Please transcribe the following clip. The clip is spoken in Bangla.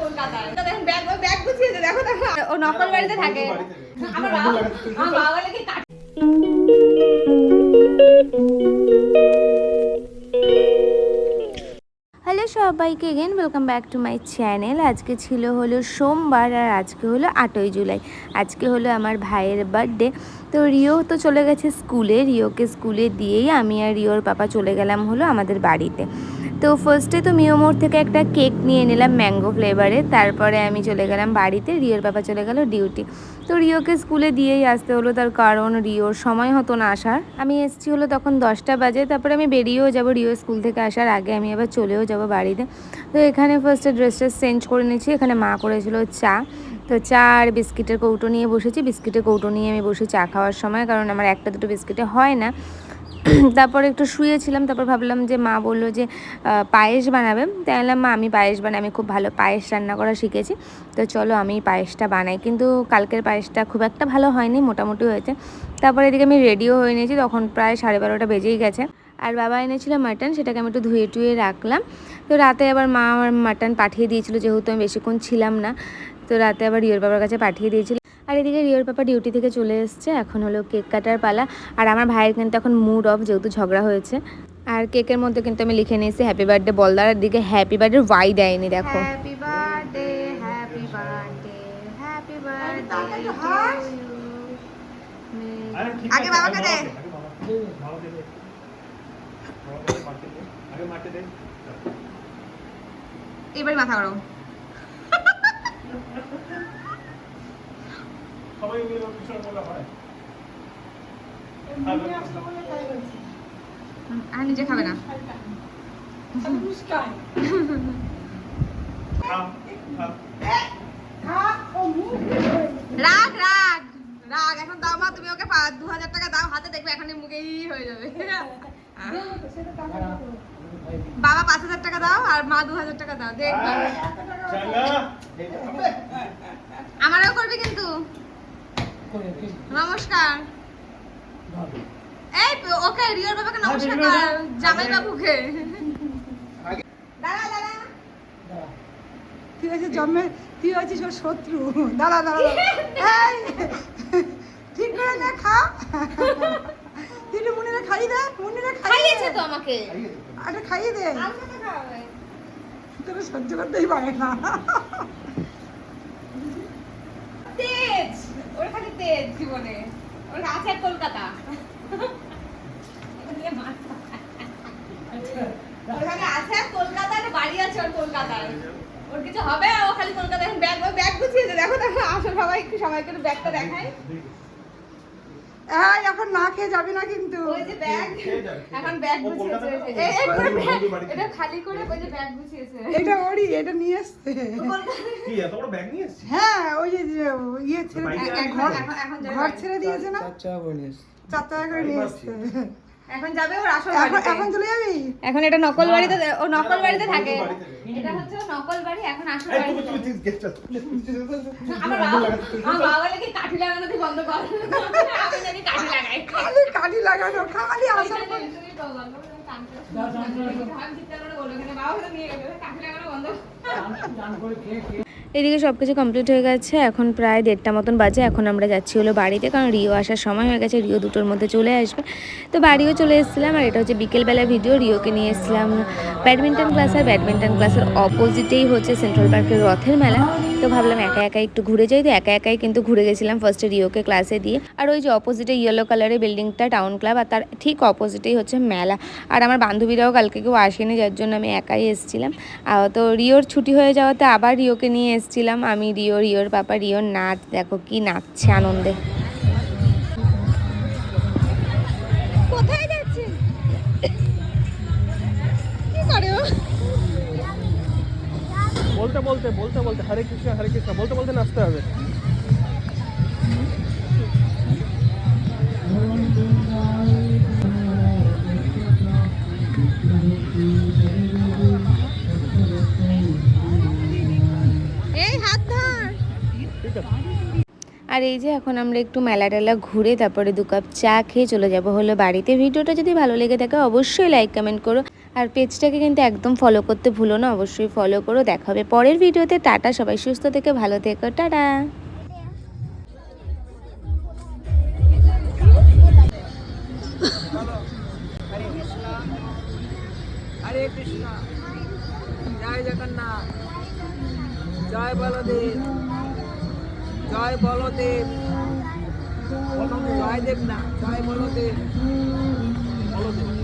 কলকাতায়। দেখুন ব্যাগ ব্যাগ গুছিয়েছে দেখো দেখো ও নকল বাড়িতে থাকে। আমার বাবা আমার বাবা কাট হ্যালো সবাইকে again welcome back to my channel আজকে ছিল হলো সোমবার আর আজকে হলো আটই জুলাই। আজকে হলো আমার ভাইয়ের বার্থডে তো রিও তো চলে গেছে স্কুলে। রিওকে স্কুলে দিয়েই আমি আর রিওর পাপা চলে গেলাম হলো আমাদের বাড়িতে। তো ফার্স্টে তো মিওমোর থেকে একটা কেক নিয়ে নিলাম ম্যাঙ্গো ফ্লেভারে তারপরে আমি চলে গেলাম বাড়িতে, রিওর পাপা চলে গেল ডিউটি তো রিওকে স্কুলে দিয়েই আসতে হলো, তার কারণ রিওর সময় হতো না আসার। আমি এসছি হলো তখন দশটা বাজে, তারপরে আমি বেরিয়েও যাব রিও স্কুল থেকে আসার আগে, আমি আবার চলেও যাব বাড়িতে। তো এখানে ফার্স্টে ড্রেসটা চেঞ্জ করে নিয়েছি, এখানে মা করেছিল চা। তো চা আর বিস্কিটের কৌটো নিয়ে বসেছি। বিস্কিটের কৌটো নিয়ে আমি বসে চা খাওয়ার সময়, কারণ আমার একটা দুটো বিস্কিটে হয় না। তারপর একটু শুয়েছিলাম, তারপর ভাবলাম যে মা বলল যে পায়েস বানাবে। তাই বললাম, মা, আমি পায়েস বানাই, আমি খুব ভালো পায়েস রান্না করা শিখেছি। তো চলো আমি পায়েসটা বানাই। কিন্তু কালকের পায়েসটা খুব একটা ভালো হয়নি, মোটামুটি হয়েছে। তারপর এদিকে আমি রেডিও হয়ে নিয়েছি, তখন প্রায় সাড়ে বারোটা বেজেই গেছে। আর বাবা এনেছিল মাটন, সেটাকে আমি একটু ধুয়ে টুয়ে রাখলাম। তো রাতে আবার মা আমার মাটন পাঠিয়ে দিয়েছিল, যেহেতু আমি বেশিক্ষণ ছিলাম না। তো রাতে আবার রিওর বাবার কাছে পাঠিয়ে দিয়েছিল। আর এদিকে রিওর পাপা ডিউটি থেকে চলে এসছে। এখন হলো কেক কাটার পালা। আর আমার ভাইয়ের কিন্তু এখন মুড অফ যেহেতু ঝগড়া হয়েছে। আর কেকের মধ্যে কিন্তু আমি লিখে নিয়েছি হ্যাপি বার্থডে বলদার। আর দিকে হ্যাপি বার্থডে ওয়াই দেয়নি দেখো। Happy birthday happy birthday happy আগে বাবাকে দে। এবারে মাথা গরম সবাই মিলে পিছনে বলা হয়। আর নিজে খাবে না। খাও। রাগ রাগ রাগ। এখন দাও মা তুমি ওকে দু হাজার টাকা দাও হাতে দেখবে এখন মুখেই হয়ে যাবে। বাবা পাঁচ হাজার টাকা দাও আর মা দু হাজার টাকা দাও। দেখবে। আমারও করবে কিন্তু। নমস্কার। এই ওকে রিওর বাবাকে নমস্কার কর জামাই বাবুকে। দাঁড়া দাঁড়া। তুই হচ্ছে জন্মে তুই হচ্ছিস ওর শত্রু। দাঁড়া দাঁড়া। এই, ঠিক করে না খা। তুই মুনিরে খাইয়ে দে মুনিরে খাইয়ে খাইয়েছে দে তো আমাকে। আরে খাইয়ে দে। আমাকে তো খাওয়াবে। তোরা সহ্য করতেই পারে না তেজ ওর খালি তেজ জীবনে। ওর আছে কলকাতা। ওখানে আছে কলকাতায় বাড়ি আছে ওর কলকাতায়। ওর কিছু হবে? ও খালি কলকাতায় ব্যাগ ব্যাগ গুছিয়েছে। দেখো দেখো আসো সবাই একটু সবাইকে একটু ব্যাগটা দেখাই। এই এখন না খেয়ে যাবি না কিন্তু ওই যে ব্যাগ এখন। ব্যাগ গুছিয়েছে এই এই করে ব্যাগ- এটা খালি করে ওই যে ব্যাগ গুছিয়েছে এটা ওরই এটা নিয়ে আসছে কি এত বড় ব্যাগ নিয়ে আসছে হ্যাঁ ওই যে ইয়ে ছেড়ে ঘর। ছেড়ে দিয়েছে না চার টাকা করে নিয়ে এসছে এখন যাবে ওর আসল এখন বাড়িতে। এখন চলে যাবি? এখন এটা নকল বাড়িতে ও নকল বাড়িতে থাকে। এটা হচ্ছে ওর নকল বাড়ি এখন আসল আমার বাবা আমার বাবা বলে কাঠি লাগানো তুই বন্ধ কর। আমি জানি কাঠি লাগাই। খালি কালি লাগানো খালি আসার তুমি তো বন্ধ করে আমি কান করে আমি চিৎকার করে বলব এখানে বাবা হয়তো নিয়ে গেছে কাঠি লাগানো বন্ধ। এদিকে সব কিছু কমপ্লিট হয়ে গেছে। এখন প্রায় দেড়টা মতন বাজে। এখন আমরা যাচ্ছি হলো বাড়িতে, কারণ রিও আসার সময় হয়ে গেছে। রিও দুটোর মধ্যে চলে আসবে। তো বাড়িও চলে এসেছিলাম, আর এটা হচ্ছে বিকেলবেলা ভিডিও রিওকে নিয়ে এসেছিলাম ব্যাডমিন্টন ক্লাস আর ব্যাডমিন্টন ক্লাসের অপোজিটেই হচ্ছে সেন্ট্রাল পার্কের রথের মেলা। তো ভাবলাম একা একা একটু ঘুরে যাই। তো একা একাই কিন্তু ঘুরে গেছিলাম ফার্স্টে রিওকে ক্লাসে দিয়ে। আর ওই যে অপোজিটে ইয়েলো কালারের বিল্ডিংটা টাউন ক্লাব আর তার ঠিক অপোজিটেই হচ্ছে মেলা। আর আমার বান্ধবীরাও কালকে কেউ আসেনি, যার জন্য আমি একাই এসেছিলাম। তো রিওর ছুটি হয়ে যাওয়াতে আবার রিওকে নিয়ে এসেছিলাম আমি রিও রিওর পাপা রিওর নাচ দেখো কি নাচছে আনন্দে। কোথায় যাচ্ছে? কি করে বলতে বলতে বলতে বলতে। হরে কৃষ্ণ হরে কৃষ্ণ। বলতে বলতে নাচতে হবে। আর এই যে এখন আমরা একটু মেলা টেলা ঘুরে তারপরে দু কাপ চা খেয়ে চলে যাব হলো বাড়িতে। ভিডিওটা যদি ভালো লেগে থাকে অবশ্যই লাইক কমেন্ট করো। আর পেজটাকে কিন্তু একদম ফলো করতে ভুলো না, অবশ্যই ফলো করো। দেখা হবে পরের ভিডিওতে। টাটা, সবাই সুস্থ থেকে, ভালো থেকো, টাটা। কৃষ্ণ। জয় জগন্নাথ। জয় বলদেব। জয় বলদেব। জয়দেব না জয় বলদেব। বলদেব।